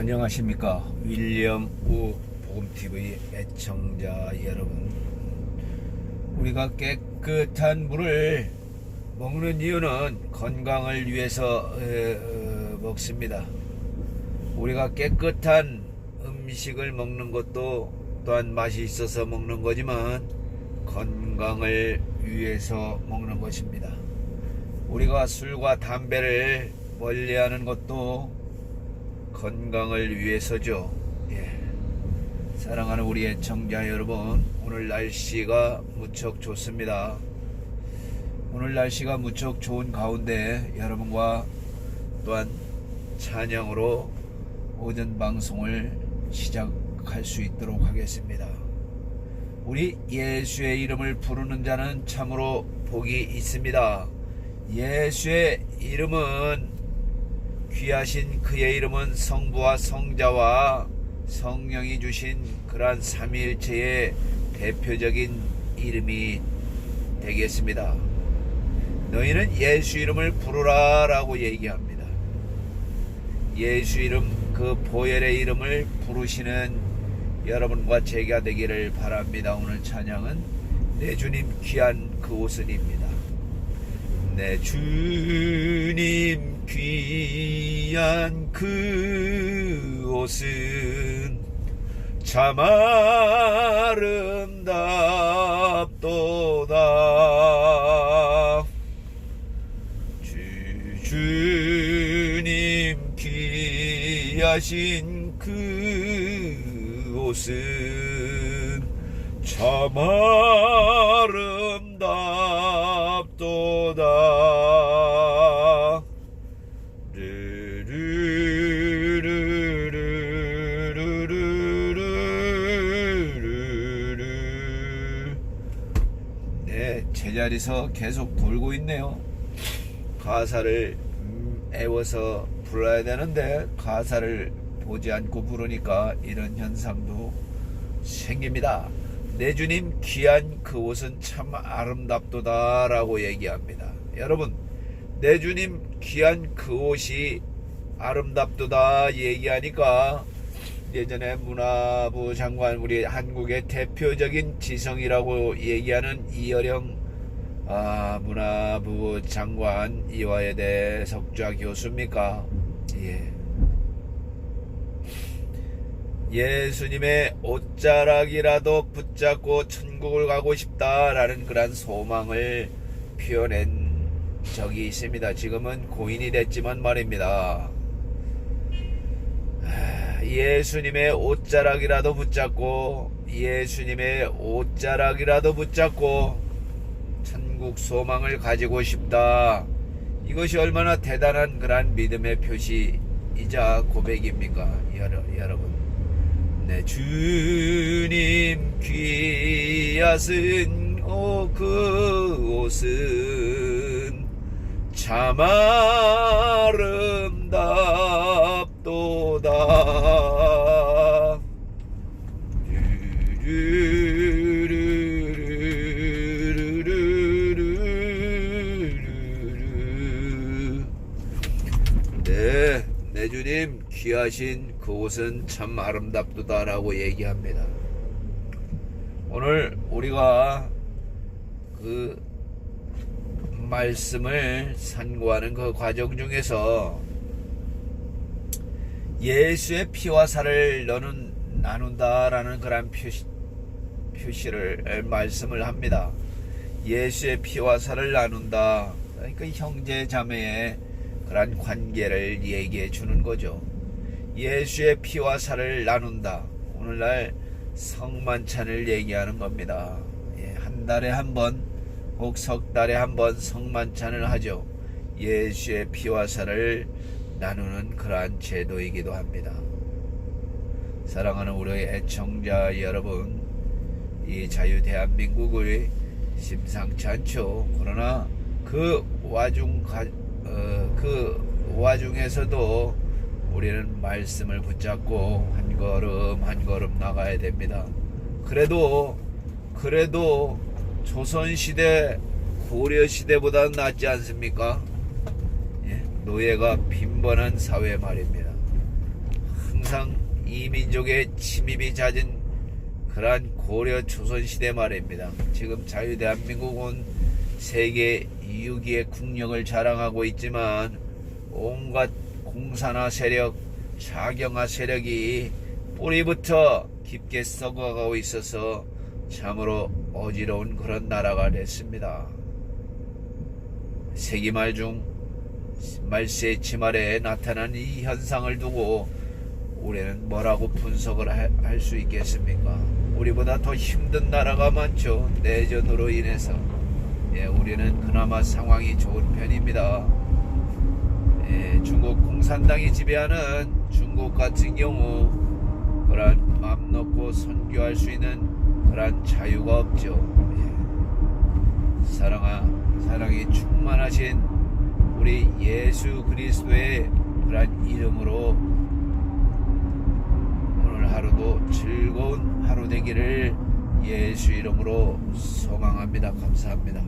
안녕하십니까. 윌리엄 우 복음TV 애청자 여러분. 우리가 깨끗한 물을 먹는 이유는 건강을 위해서 에, 어, 먹습니다. 우리가 깨끗한 음식을 먹는 것도 또한 맛이 있어서 먹는 거지만 건강을 위해서 먹는 것입니다. 우리가 술과 담배를 멀리하는 것도 건강을 위해서죠. 예. 사랑하는 우리 애청자 여러분, 오늘 날씨가 무척 좋습니다. 오늘 날씨가 무척 좋은 가운데 여러분과 또한 찬양으로 오전 방송을 시작할 수 있도록 하겠습니다. 우리 예수의 이름을 부르는 자는 참으로 복이 있습니다. 예수의 이름은 귀하신 그의 이름은 성부와 성자와 성령이 주신 그러한 삼위일체의 대표적인 이름이 되겠습니다. 너희는 예수 이름을 부르라 라고 얘기합니다. 예수 이름 그 보혈의 이름을 부르시는 여러분과 제가 되기를 바랍니다. 오늘 찬양은 내 주님 귀한 그 옷은입니다. 내 주님 귀한 그 옷은 참 아름답도다. 주, 주님 귀하신 그 옷은 참 아름답도다 네, 제자리서 계속 불고 있네요. 가사를 음, 애워서 불러야 되는데 가사를 보지 않고 부르니까 이런 현상도 생깁니다. 내 주님 귀한 그 옷은 참 아름답도다 라고 얘기합니다. 여러분, 내 주님 귀한 그 옷이 아름답도다 얘기하니까 예전에 문화부 장관 우리 한국의 대표적인 지성이라고 얘기하는 이어령 아, 문화부 장관 이화여대 석좌 교수입니까? 예. 예수님의 옷자락이라도 붙잡고 천국을 가고 싶다라는 그런 소망을 표현한 적이 있습니다. 지금은 고인이 됐지만 말입니다. 아, 예수님의 옷자락이라도 붙잡고 예수님의 옷자락이라도 붙잡고 천국 소망을 가지고 싶다. 이것이 얼마나 대단한 그러한 믿음의 표시이자 고백입니까? 여러, 여러분. 내 주님 귀하신 오그 옷은 참아 주님 귀하신 그 옷은 참 아름답도다라고 얘기합니다. 오늘 우리가 그 말씀을 산구하는 그 과정 중에서 예수의 피와 살을 너는 나눈다라는 그런 표시, 표시를 말씀을 합니다. 예수의 피와 살을 나눈다. 그러니까 형제 자매의 그런 관계를 얘기해 주는 거죠. 예수의 피와 살을 나눈다. 오늘날 성만찬을 얘기하는 겁니다. 예, 한 달에 한 번, 혹 석 달에 한 번 성만찬을 하죠. 예수의 피와 살을 나누는 그러한 제도이기도 합니다. 사랑하는 우리 애청자 여러분, 이 자유 대한민국을 심상치 않죠. 그러나 그 와중 가, 어, 그 와중에서도 우리는 말씀을 붙잡고 한 걸음 한 걸음 나가야 됩니다. 그래도 그래도 조선 시대 고려 시대보다는 낫지 않습니까? 예, 노예가 빈번한 사회 말입니다. 남성 이민족의 침입이 잦은 그러한 고려 조선 시대 말입니다. 지금 자유 대한민국은 세계 6위의 국력을 자랑하고 있지만 온갖 공산화 세력, 자경화 세력이 뿌리부터 깊게 썩어가고 있어서 참으로 어지러운 그런 나라가 됐습니다. 세기 말 중 말세 치말에 나타난 이 현상을 두고 우리는 뭐라고 분석을 할 수 있겠습니까? 우리보다 더 힘든 나라가 많죠. 내전으로 인해서. 예, 우리는 그나마 상황이 좋은 편입니다. 예, 중국 공산당이 지배하는 중국 같은 경우 그러한 맘 놓고 선교할 수 있는 그러한 자유가 없죠. 예. 사랑아, 사랑이 충만하신 우리 예수 그리스도의 그러한 이름으로 예수 이름으로 소망합니다. 감사합니다.